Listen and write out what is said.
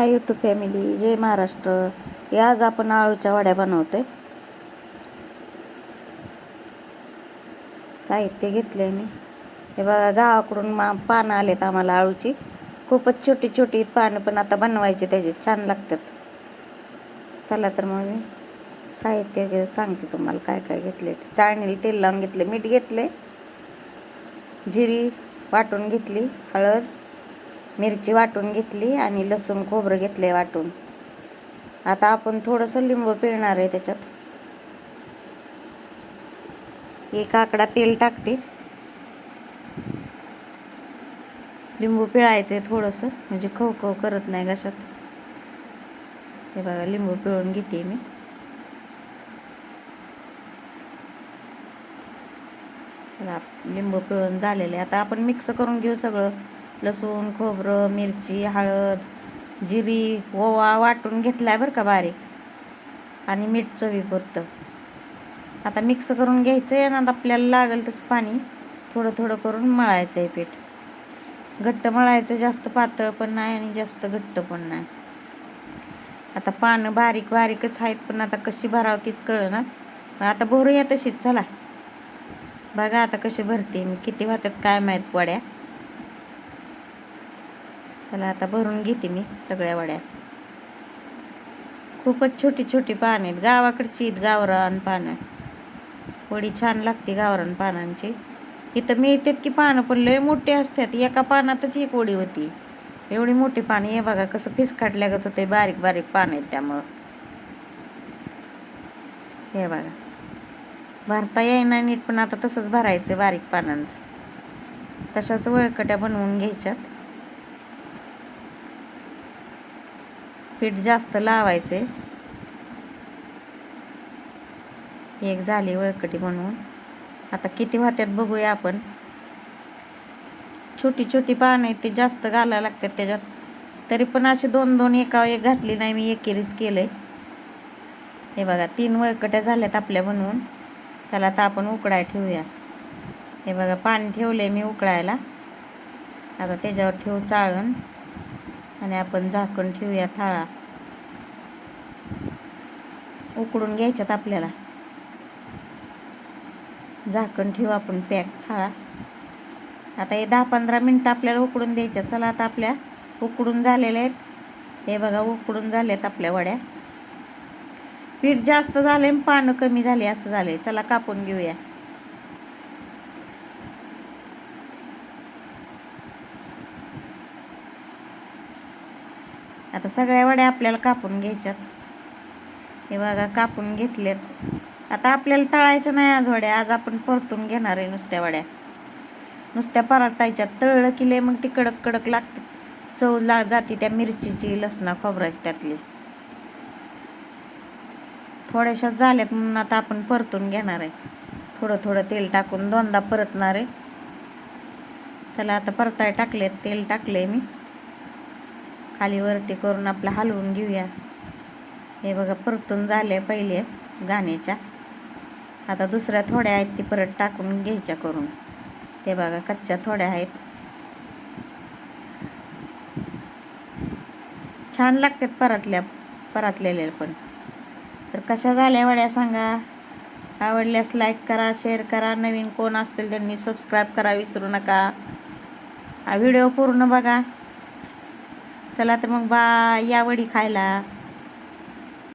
हाय YouTube family जय महाराष्ट्र. या आज आपण आळूच्या वड्या आहे साहित्य घेतले मी. हे बघा गावाकडून मा पानं आलेत आम्हाला आळूची. खूपच छोटी छोटी पानं पण आता बनवायची त्याचे छान लागतात. चला तर मग मी साहित्य सांगते तुम्हाला काय काय घेतले ते. चाळणीला तेल लावून घेतले मीठ घेतले जिरी वाटून घेतली हळद. मिरची वाटून घेतली आणि लसूण खोबरं घेतले वाटून. आता आपण थोडंसं लिंबू पिळणार आहे त्याच्यात. एक आकडा तेल टाकते. लिंबू पिळायचं आहे थोडंसं म्हणजे खव खव करत नाही घशात. हे बघा लिंबू पिळून घेते मी. लिंबू पिळून झालेले आता आपण मिक्स करून घेऊ सगळं. लसूण खोबरं मिरची हळद जिरी ओवा वाटून घेतलाय बरं का बारीक. आणि मीठ चवीपुरतं आता मिक्स करून घ्यायचं आहे आणि आपल्याला लागेल तसं पाणी. थोडं थोडं करून मळायचं आहे पीठ. घट्ट मळायचं जास्त पातळ पण नाही आणि जास्त घट्ट पण नाही. आता पानं बारीक बारीकच आहेत पण आता कशी भरावं तीच कळणार पण आता भरूया तशीच चला. बघा आता कशी भरते मी. किती वाहतात काय माहीत वड्या. चला आता भरून घेते मी सगळ्या वड्या. खूपच छोटी छोटी पानं आहेत. गावाकडची आहेत गावरान पानं. वडी छान लागते गावरान पानांची. इथं मिळतात की पानं पण लय मोठी असतात. एका पानातच एक वडी होती. एवढी मोठी पानं हे बघा कसं फिसकाटल्यागत होते बारीक बारीक पानं आहेत त्यामुळं. हे बघा. भरता येईना नीट पण आता तसंच भरायचं बारीक पानांचं. तशाच वळकट्या बनवून घ्यायच्यात. पीठ जास्त लावायचे. एक झाली वळकटी बनवून आता किती वात्यात बघूया आपण. छोटी छोटी पानं आहेत ते जास्त घालायला लागतात त्याच्यात. तरी पण असे दोन दोन एका एक घातली नाही मी एकेरीच केलंय. हे बघा तीन वळकट्या झाल्यात आपल्या बनवून. चला आता आपण उकडाय ठेवूया. हे बघा पाणी आहे मी उकळायला. आता त्याच्यावर ठेवू चाळण. आणि आपण झाकण ठेवूया थाळा. उकडून घ्यायच्यात आपल्याला. झाकण ठेवू आपण पॅक थाळा. आता हे दहा पंधरा मिनटं आपल्याला उकडून द्यायच्या. चला आता आपल्या उकडून झालेल्या आहेत. हे बघा उकडून झालेत आपल्या वड्या. पीठ जास्त झाले पानं कमी झाले असं झालंय. चला कापून घेऊया. आता सगळ्या वड्या आपल्याला कापून घ्यायच्यात. हे बघा कापून घेतलेत. आता आपल्याला तळायच्या नाही आज वड्या आज आपण परतून घेणार आहे नुसत्या वड्या. नुसत्या परतायच्या तळलं की लय मग ती कडक कडक लागते चव ला जाते त्या मिरचीची लसणा खोबऱ्याची त्यातली. थोड्याशा झाल्यात म्हणून आता आपण परतून घेणार आहे. थोडं थोडं तेल टाकून दोनदा परतणार आहे. चला आता परताय टाकलेत तेल टाकले मी. खाली वरती करून आपलं हलवून घेऊया. हे बघा परतून झाले पहिले गाण्याच्या. आता दुसऱ्या थोड्या आहेत ती परत टाकून घ्यायच्या करून. ते बघा कच्च्या थोड्या आहेत. छान लागतात परतल्या परतलेल्या पण. तर कशा झाल्या वड्या सांगा? आवडल्यास लाईक करा शेअर करा. नवीन कोण असतील त्यांनी सबस्क्राईब करा विसरू नका. हा व्हिडिओ पूर्ण बघा. चला तर मग बा या वडी खायला.